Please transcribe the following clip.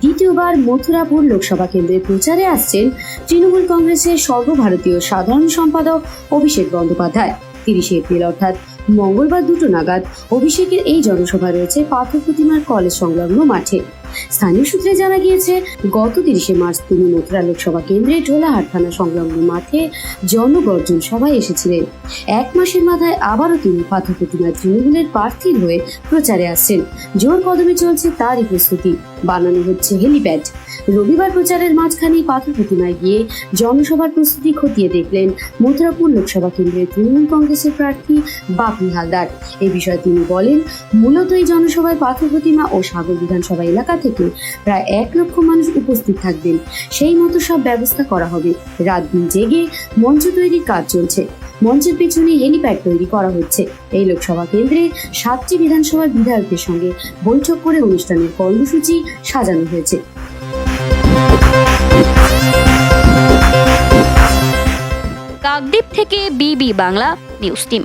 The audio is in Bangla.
দ্বিতীয়বার মথুরাপুর লোকসভা কেন্দ্রে প্রচারে আসছেন তৃণমূল কংগ্রেসের সর্বভারতীয় সাধারণ সম্পাদক অভিষেক বন্দ্যোপাধ্যায়। তিরিশে এপ্রিল অর্থাৎ মঙ্গলবার দুটো নাগাদ অভিষেকের এই জনসভা রয়েছে পাথর প্রতিমার কলেজ সংলগ্ন মাঠে। স্থানীয় সূত্রে জানা গিয়েছে, গত তিরিশে মার্চ তিনি মথুরা লোকসভা কেন্দ্রে ঢোলাহাট থানা সংলগ্ন মাঠে জনগর্জন সভায় এসেছিলেন। এক মাসের মাথায় আবারও তিনি পাথর প্রতিমায় তৃণমূলের প্রার্থীর হয়ে প্রচারে আসছেন। জোর কদমে চলছে তারই প্রস্তুতি। বানানো হচ্ছে হেলিপ্যাড। রবিবার প্রচারের মাঝখানে পাথর প্রতিমায় গিয়ে জনসভার প্রস্তুতি খতিয়ে দেখলেন মথুরাপুর লোকসভা কেন্দ্রের তৃণমূল কংগ্রেসের প্রার্থী বাপি হালদার এ বিষয়ে তিনি বলেন মূলত এই জনসভায় পাথর প্রতিমা ও সাগর বিধানসভা এলাকা থেকে প্রায় এক লক্ষ মানুষ উপস্থিত থাকবেন। সেই মতো সব ব্যবস্থা করা হবে। রাত দিন জেগে মঞ্চ তৈরির কাজ চলছে। মঞ্চের পেছনে হেলিপ্যাড তৈরি করা হচ্ছে। এই লোকসভা কেন্দ্রে সাতটি বিধানসভার বিধায়কদের সঙ্গে বৈঠক করে অনুষ্ঠানের কর্মসূচি সাজানো হয়েছে। কাকদ্বীপ থেকে বিবি বাংলা, নিউজ টিম।